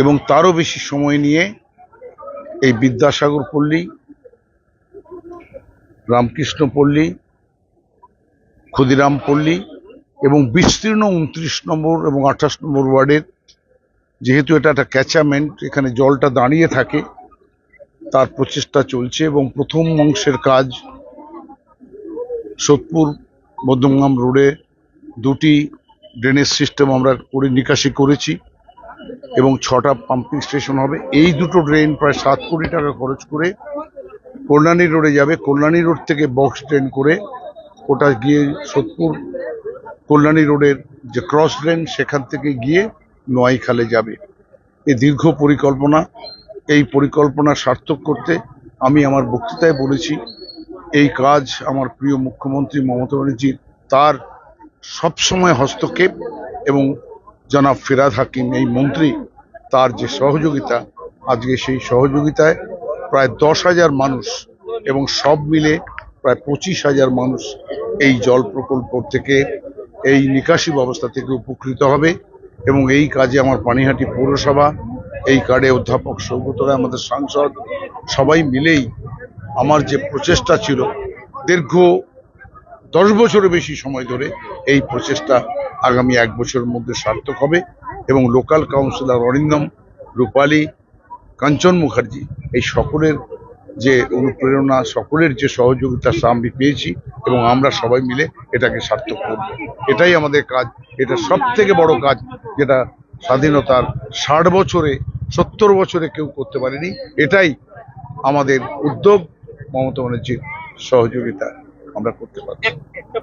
এবং তারও বেশি সময় নিয়ে এই বিদ্যাসাগর পল্লী, রামকৃষ্ণ পল্লী, ক্ষুদিরাম পল্লী এবং বিস্তীর্ণ উনত্রিশ নম্বর এবং আঠাশ নম্বর ওয়ার্ডের, যেহেতু এটা একটা ক্যাচামেন্ট, এখানে জলটা দাঁড়িয়ে থাকে, তার প্রচেষ্টা চলছে এবং প্রথম অংশের কাজ সোদপুর মধ্যমগ্রাম রোডে দুটি ড্রেনেজ সিস্টেম আমরা করে নিকাশি করেছি। এবং ছটা পাম্পিং স্টেশন হবে। এই দুটো ড্রেন প্রায় সাত কোটি টাকা খরচ করে কল্যাণী রোডে যাবে। কল্যাণী রোড থেকে বক্স ড্রেন করে ওটা গিয়ে সোদপুর কল্যাণী রোডের যে ক্রস ড্রেন সেখান থেকে গিয়ে নোয়াইখালে যাবে। এই দীর্ঘ পরিকল্পনা। এই পরিকল্পনা সার্থক করতে আমি আমার বক্তৃতায় বলেছি, এই কাজ আমার প্রিয় মুখ্যমন্ত্রী মমতা ব্যানার্জির তার সবসময় হস্তক্ষেপ এবং জনাব ফিরাদ হাকিম, এই মন্ত্রী, তার যে সহযোগিতা, আজকে সেই সহযোগিতায় প্রায় দশ হাজার মানুষ এবং সব মিলে প্রায় পঁচিশ হাজার মানুষ এই জল প্রকল্প থেকে, এই নিকাশি ব্যবস্থা থেকে উপকৃত হবে এবং এই কাজে আমার পানিহাটি পৌরসভা, এই কার্ডে অধ্যাপক সৌগত রায়, আমাদের সাংসদ, সবাই মিলেই আমার যে প্রচেষ্টা ছিল, দীর্ঘ দশ বছরের বেশি সময় ধরে এই প্রচেষ্টা আগামী এক বছরের মধ্যে সার্থক হবে এবং লোকাল কাউন্সিলর অরিন্দম রূপালী, কাঞ্চন মুখার্জি এই সকলের যে অনুপ্রেরণা, সকলের যে সহযোগিতা আমি পেয়েছি এবং আমরা সবাই মিলে এটাকে সার্থক করব। এটাই আমাদের কাজ। এটা সব থেকে বড় কাজ যেটা স্বাধীনতার ষাট বছরে, সত্তর বছরে কেউ করতে পারেনি। এটাই আমাদের উদ্যোগ। মমতা ব্যানার্জির সহযোগিতা। আমরা করতে পারব।